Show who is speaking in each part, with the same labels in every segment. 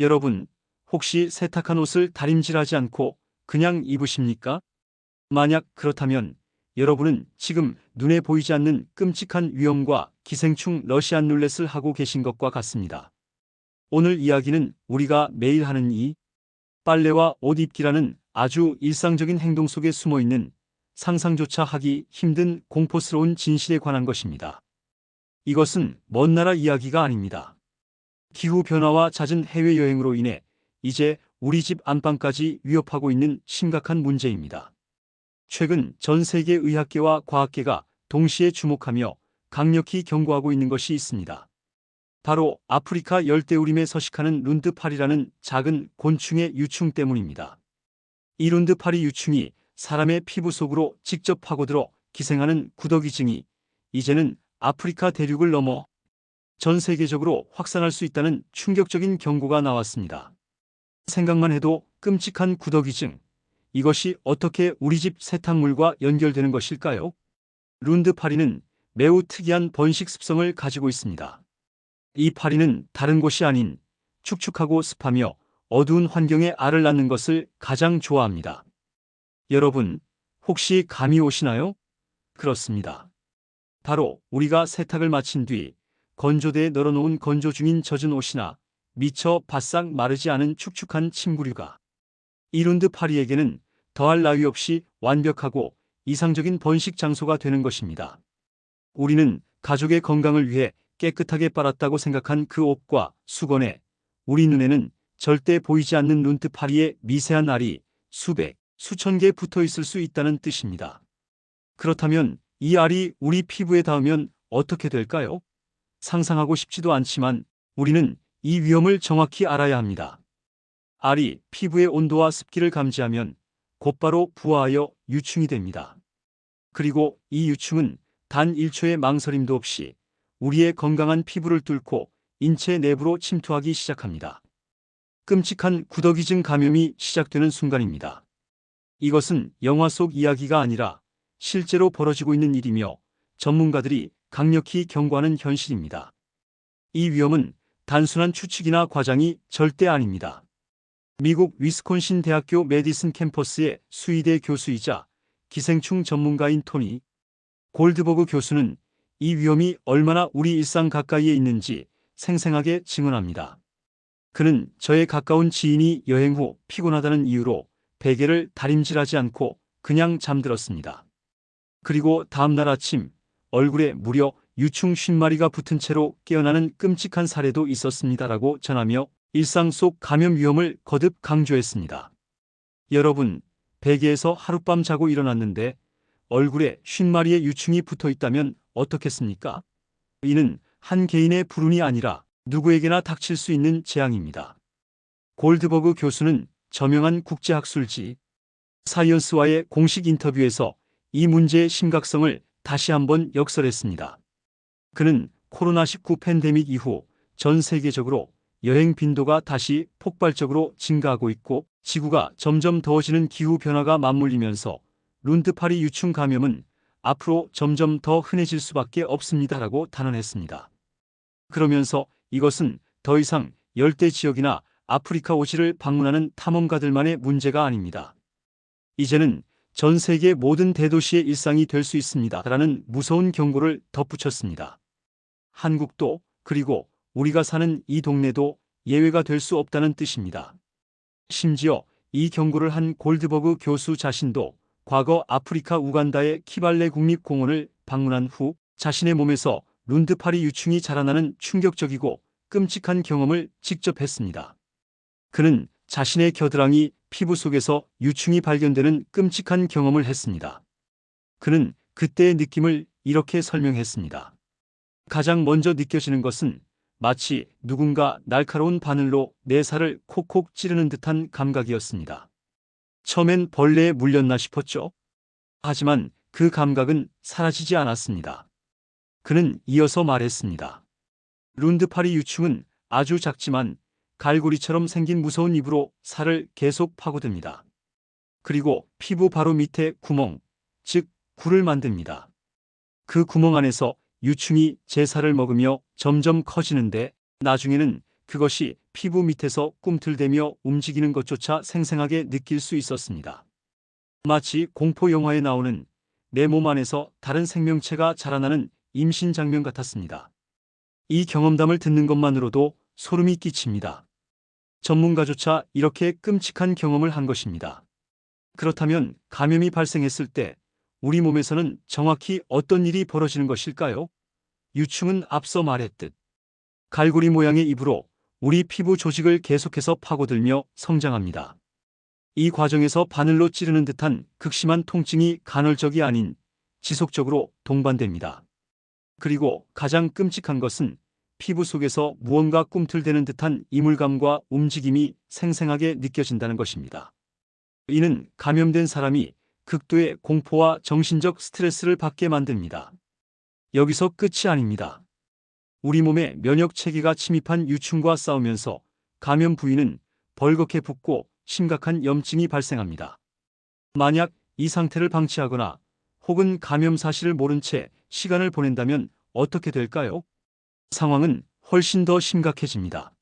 Speaker 1: 여러분, 혹시 세탁한 옷을 다림질하지 않고 그냥 입으십니까? 만약 그렇다면 여러분은 지금 눈에 보이지 않는 끔찍한 위험과 기생충 러시안 룰렛을 하고 계신 것과 같습니다. 오늘 이야기는 우리가 매일 하는 이 빨래와 옷 입기라는 아주 일상적인 행동 속에 숨어 있는 상상조차 하기 힘든 공포스러운 진실에 관한 것입니다. 이것은 먼 나라 이야기가 아닙니다. 기후변화와 잦은 해외여행으로 인해 이제 우리 집 안방까지 위협하고 있는 심각한 문제입니다. 최근 전 세계 의학계와 과학계가 동시에 주목하며 강력히 경고하고 있는 것이 있습니다. 바로 아프리카 열대우림에 서식하는 룬드파리라는 작은 곤충의 유충 때문입니다. 이 룬드파리 유충이 사람의 피부 속으로 직접 파고들어 기생하는 구더기증이 이제는 아프리카 대륙을 넘어 전 세계적으로 확산할 수 있다는 충격적인 경고가 나왔습니다. 생각만 해도 끔찍한 구더기증. 이것이 어떻게 우리 집 세탁물과 연결되는 것일까요? 룬드 파리는 매우 특이한 번식 습성을 가지고 있습니다. 이 파리는 다른 곳이 아닌 축축하고 습하며 어두운 환경에 알을 낳는 것을 가장 좋아합니다. 여러분, 혹시 감이 오시나요? 그렇습니다. 바로 우리가 세탁을 마친 뒤 건조대에 널어놓은 건조 중인 젖은 옷이나 미처 바싹 마르지 않은 축축한 침구류가 이룬드 파리에게는 더할 나위 없이 완벽하고 이상적인 번식 장소가 되는 것입니다. 우리는 가족의 건강을 위해 깨끗하게 빨았다고 생각한 그 옷과 수건에 우리 눈에는 절대 보이지 않는 룬트 파리의 미세한 알이 수백, 수천 개 붙어 있을 수 있다는 뜻입니다. 그렇다면 이 알이 우리 피부에 닿으면 어떻게 될까요? 상상하고 싶지도 않지만 우리는 이 위험을 정확히 알아야 합니다. 알이 피부의 온도와 습기를 감지하면 곧바로 부화하여 유충이 됩니다. 그리고 이 유충은 단 1초의 망설임도 없이 우리의 건강한 피부를 뚫고 인체 내부로 침투하기 시작합니다. 끔찍한 구더기증 감염이 시작되는 순간입니다. 이것은 영화 속 이야기가 아니라 실제로 벌어지고 있는 일이며 전문가들이 강력히 경고하는 현실입니다. 이 위험은 단순한 추측이나 과장이 절대 아닙니다. 미국 위스콘신 대학교 메디슨 캠퍼스의 수의대 교수이자 기생충 전문가인 토니 골드버그 교수는 이 위험이 얼마나 우리 일상 가까이에 있는지 생생하게 증언합니다. 그는 저의 가까운 지인이 여행 후 피곤하다는 이유로 베개를 다림질하지 않고 그냥 잠들었습니다. 그리고 다음날 아침 얼굴에 무려 유충 50마리가 붙은 채로 깨어나는 끔찍한 사례도 있었습니다라고 전하며 일상 속 감염 위험을 거듭 강조했습니다. 여러분, 베개에서 하룻밤 자고 일어났는데 얼굴에 50마리의 유충이 붙어 있다면 어떻겠습니까? 이는 한 개인의 불운이 아니라 누구에게나 닥칠 수 있는 재앙입니다. 골드버그 교수는 저명한 국제학술지 사이언스와의 공식 인터뷰에서 이 문제의 심각성을 다시 한번 역설했습니다. 그는 코로나19 팬데믹 이후 전 세계적으로 여행 빈도가 다시 폭발적으로 증가하고 있고 지구가 점점 더워지는 기후변화가 맞물리면서 룬드파리 유충 감염은 앞으로 점점 더 흔해질 수밖에 없습니다라고 단언했습니다. 그러면서 이것은 더 이상 열대 지역이나 아프리카 오지를 방문하는 탐험가들만의 문제가 아닙니다. 이제는 전 세계 모든 대도시의 일상이 될 수 있습니다. 라는 무서운 경고를 덧붙였습니다. 한국도 그리고 우리가 사는 이 동네도 예외가 될 수 없다는 뜻입니다. 심지어 이 경고를 한 골드버그 교수 자신도 과거 아프리카 우간다의 키발레 국립공원을 방문한 후 자신의 몸에서 룬드파리 유충이 자라나는 충격적이고 끔찍한 경험을 직접 했습니다. 그는 자신의 겨드랑이 피부 속에서 유충이 발견되는 끔찍한 경험을 했습니다. 그는 그때의 느낌을 이렇게 설명했습니다. 가장 먼저 느껴지는 것은 마치 누군가 날카로운 바늘로 내 살을 콕콕 찌르는 듯한 감각이었습니다. 처음엔 벌레에 물렸나 싶었죠. 하지만 그 감각은 사라지지 않았습니다. 그는 이어서 말했습니다. 룬드파리 유충은 아주 작지만 갈고리처럼 생긴 무서운 입으로 살을 계속 파고듭니다. 그리고 피부 바로 밑에 구멍, 즉 굴을 만듭니다. 그 구멍 안에서 유충이 제 살을 먹으며 점점 커지는데 나중에는 그것이 피부 밑에서 꿈틀대며 움직이는 것조차 생생하게 느낄 수 있었습니다. 마치 공포 영화에 나오는 내 몸 안에서 다른 생명체가 자라나는 임신 장면 같았습니다. 이 경험담을 듣는 것만으로도 소름이 끼칩니다. 전문가조차 이렇게 끔찍한 경험을 한 것입니다. 그렇다면 감염이 발생했을 때 우리 몸에서는 정확히 어떤 일이 벌어지는 것일까요? 유충은 앞서 말했듯 갈고리 모양의 입으로 우리 피부 조직을 계속해서 파고들며 성장합니다. 이 과정에서 바늘로 찌르는 듯한 극심한 통증이 간헐적이 아닌 지속적으로 동반됩니다. 그리고 가장 끔찍한 것은 피부 속에서 무언가 꿈틀대는 듯한 이물감과 움직임이 생생하게 느껴진다는 것입니다. 이는 감염된 사람이 극도의 공포와 정신적 스트레스를 받게 만듭니다. 여기서 끝이 아닙니다. 우리 몸에 면역 체계가 침입한 유충과 싸우면서 감염 부위는 벌겋게 붓고 심각한 염증이 발생합니다. 만약 이 상태를 방치하거나 혹은 감염 사실을 모른 채 시간을 보낸다면 어떻게 될까요? 상황은 훨씬 더 심각해집니다.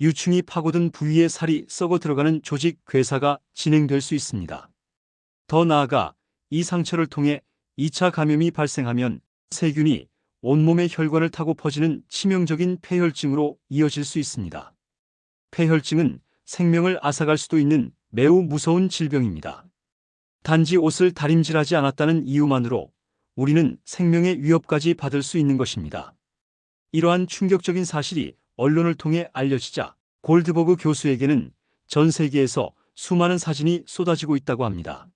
Speaker 1: 유충이 파고든 부위의 살이 썩어 들어가는 조직 괴사가 진행될 수 있습니다. 더 나아가 이 상처를 통해 2차 감염이 발생하면 세균이 온몸의 혈관을 타고 퍼지는 치명적인 폐혈증으로 이어질 수 있습니다. 폐혈증은 생명을 앗아갈 수도 있는 매우 무서운 질병입니다. 단지 옷을 다림질하지 않았다는 이유만으로 우리는 생명의 위협까지 받을 수 있는 것입니다. 이러한 충격적인 사실이 언론을 통해 알려지자 골드버그 교수에게는 전 세계에서 수많은 사진이 쏟아지고 있다고 합니다.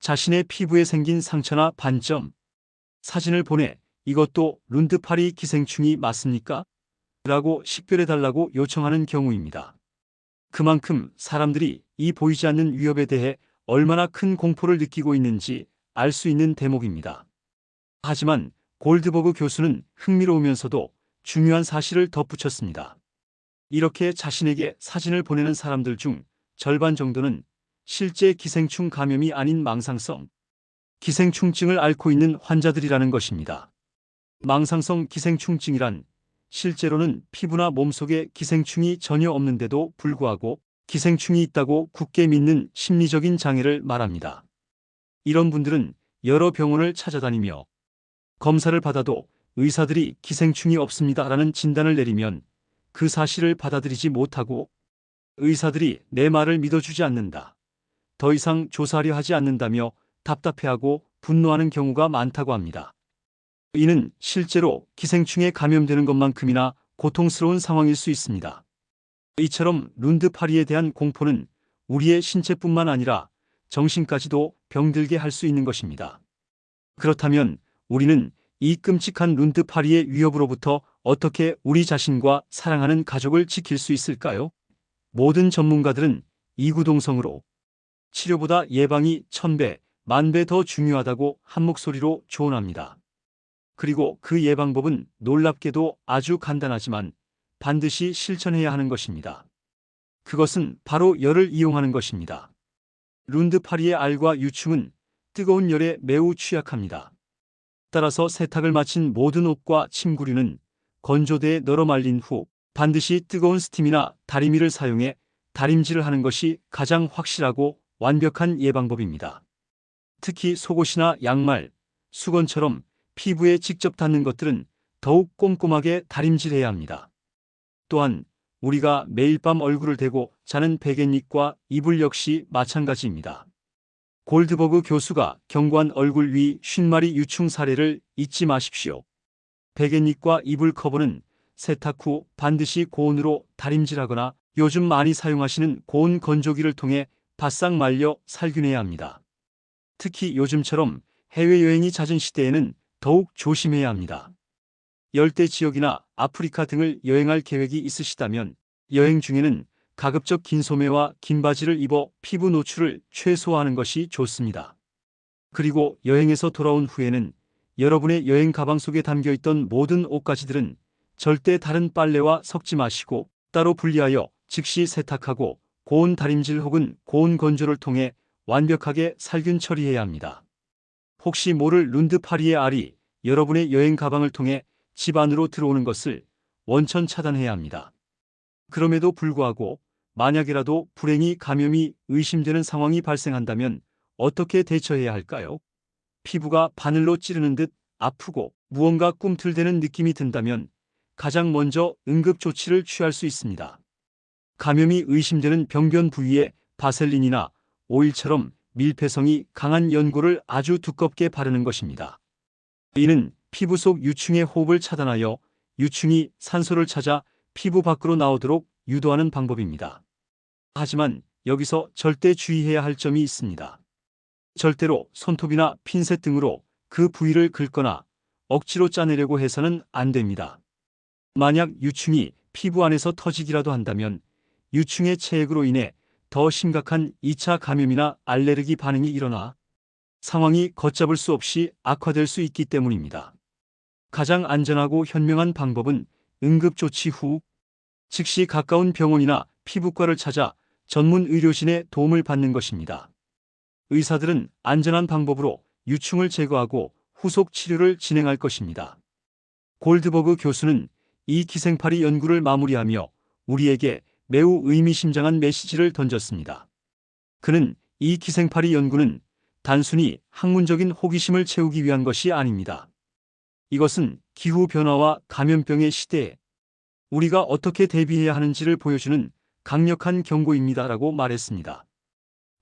Speaker 1: 자신의 피부에 생긴 상처나 반점, 사진을 보내 이것도 룬드파리 기생충이 맞습니까? 라고 식별해달라고 요청하는 경우입니다. 그만큼 사람들이 이 보이지 않는 위협에 대해 얼마나 큰 공포를 느끼고 있는지 알 수 있는 대목입니다. 하지만 골드버그 교수는 흥미로우면서도 중요한 사실을 덧붙였습니다. 이렇게 자신에게 사진을 보내는 사람들 중 절반 정도는 실제 기생충 감염이 아닌 망상성, 기생충증을 앓고 있는 환자들이라는 것입니다. 망상성 기생충증이란 실제로는 피부나 몸속에 기생충이 전혀 없는데도 불구하고 기생충이 있다고 굳게 믿는 심리적인 장애를 말합니다. 이런 분들은 여러 병원을 찾아다니며 검사를 받아도 의사들이 기생충이 없습니다라는 진단을 내리면 그 사실을 받아들이지 못하고 의사들이 내 말을 믿어주지 않는다. 더 이상 조사하려 하지 않는다며 답답해하고 분노하는 경우가 많다고 합니다. 이는 실제로 기생충에 감염되는 것만큼이나 고통스러운 상황일 수 있습니다. 이처럼 룬드파리에 대한 공포는 우리의 신체뿐만 아니라 정신까지도 병들게 할 수 있는 것입니다. 그렇다면 우리는 이 끔찍한 룬드파리의 위협으로부터 어떻게 우리 자신과 사랑하는 가족을 지킬 수 있을까요? 모든 전문가들은 이구동성으로 치료보다 예방이 천배, 만배 더 중요하다고 한 목소리로 조언합니다. 그리고 그 예방법은 놀랍게도 아주 간단하지만 반드시 실천해야 하는 것입니다. 그것은 바로 열을 이용하는 것입니다. 룬드파리의 알과 유충은 뜨거운 열에 매우 취약합니다. 따라서 세탁을 마친 모든 옷과 침구류는 건조대에 널어 말린 후 반드시 뜨거운 스팀이나 다리미를 사용해 다림질을 하는 것이 가장 확실하고 완벽한 예방법입니다. 특히 속옷이나 양말, 수건처럼 피부에 직접 닿는 것들은 더욱 꼼꼼하게 다림질해야 합니다. 또한 우리가 매일 밤 얼굴을 대고 자는 베갯잎과 이불 역시 마찬가지입니다. 골드버그 교수가 경고한 얼굴 위 50마리 유충 사례를 잊지 마십시오. 베갯잎과 이불 커버는 세탁 후 반드시 고온으로 다림질하거나 요즘 많이 사용하시는 고온 건조기를 통해 바싹 말려 살균해야 합니다. 특히 요즘처럼 해외여행이 잦은 시대에는 더욱 조심해야 합니다. 열대 지역이나 아프리카 등을 여행할 계획이 있으시다면 여행 중에는 가급적 긴 소매와 긴 바지를 입어 피부 노출을 최소화하는 것이 좋습니다. 그리고 여행에서 돌아온 후에는 여러분의 여행 가방 속에 담겨 있던 모든 옷가지들은 절대 다른 빨래와 섞지 마시고 따로 분리하여 즉시 세탁하고 고온 다림질 혹은 고온 건조를 통해 완벽하게 살균 처리해야 합니다. 혹시 모를 룬드 파리의 알이 여러분의 여행 가방을 통해 집 안으로 들어오는 것을 원천 차단해야 합니다. 그럼에도 불구하고 만약이라도 불행히 감염이 의심되는 상황이 발생한다면 어떻게 대처해야 할까요? 피부가 바늘로 찌르는 듯 아프고 무언가 꿈틀대는 느낌이 든다면 가장 먼저 응급 조치를 취할 수 있습니다. 감염이 의심되는 병변 부위에 바셀린이나 오일처럼 밀폐성이 강한 연고를 아주 두껍게 바르는 것입니다. 이는 피부 속 유충의 호흡을 차단하여 유충이 산소를 찾아 피부 밖으로 나오도록 유도하는 방법입니다. 하지만 여기서 절대 주의해야 할 점이 있습니다. 절대로 손톱이나 핀셋 등으로 그 부위를 긁거나 억지로 짜내려고 해서는 안 됩니다. 만약 유충이 피부 안에서 터지기라도 한다면 유충의 체액으로 인해 더 심각한 2차 감염이나 알레르기 반응이 일어나 상황이 걷잡을 수 없이 악화될 수 있기 때문입니다. 가장 안전하고 현명한 방법은 응급조치 후 즉시 가까운 병원이나 피부과를 찾아 전문 의료진의 도움을 받는 것입니다. 의사들은 안전한 방법으로 유충을 제거하고 후속 치료를 진행할 것입니다. 골드버그 교수는 이 기생파리 연구를 마무리하며 우리에게 매우 의미심장한 메시지를 던졌습니다. 그는 이 기생파리 연구는 단순히 학문적인 호기심을 채우기 위한 것이 아닙니다. 이것은 기후변화와 감염병의 시대에 우리가 어떻게 대비해야 하는지를 보여주는 강력한 경고입니다라고 말했습니다.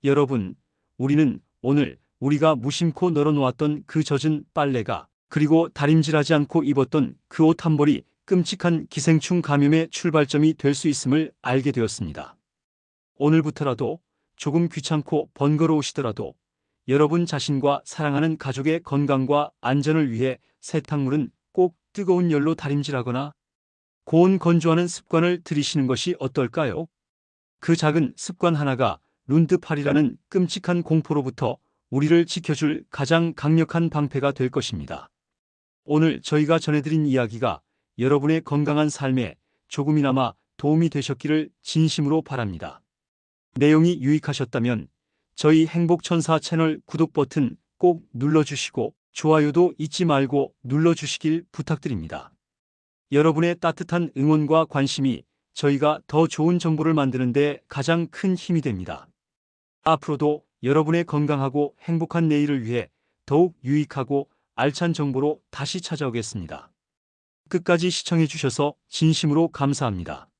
Speaker 1: 여러분, 우리는 오늘 우리가 무심코 널어놓았던 그 젖은 빨래가 그리고 다림질하지 않고 입었던 그 옷 한 벌이 끔찍한 기생충 감염의 출발점이 될 수 있음을 알게 되었습니다. 오늘부터라도 조금 귀찮고 번거로우시더라도 여러분 자신과 사랑하는 가족의 건강과 안전을 위해 세탁물은 꼭 뜨거운 열로 다림질하거나 고온 건조하는 습관을 들이시는 것이 어떨까요? 그 작은 습관 하나가 룬드팔이라는 끔찍한 공포로부터 우리를 지켜줄 가장 강력한 방패가 될 것입니다. 오늘 저희가 전해드린 이야기가 여러분의 건강한 삶에 조금이나마 도움이 되셨기를 진심으로 바랍니다. 내용이 유익하셨다면 저희 행복천사 채널 구독 버튼 꼭 눌러주시고 좋아요도 잊지 말고 눌러주시길 부탁드립니다. 여러분의 따뜻한 응원과 관심이 저희가 더 좋은 정보를 만드는 데 가장 큰 힘이 됩니다. 앞으로도 여러분의 건강하고 행복한 내일을 위해 더욱 유익하고 알찬 정보로 다시 찾아오겠습니다. 끝까지 시청해주셔서 진심으로 감사합니다.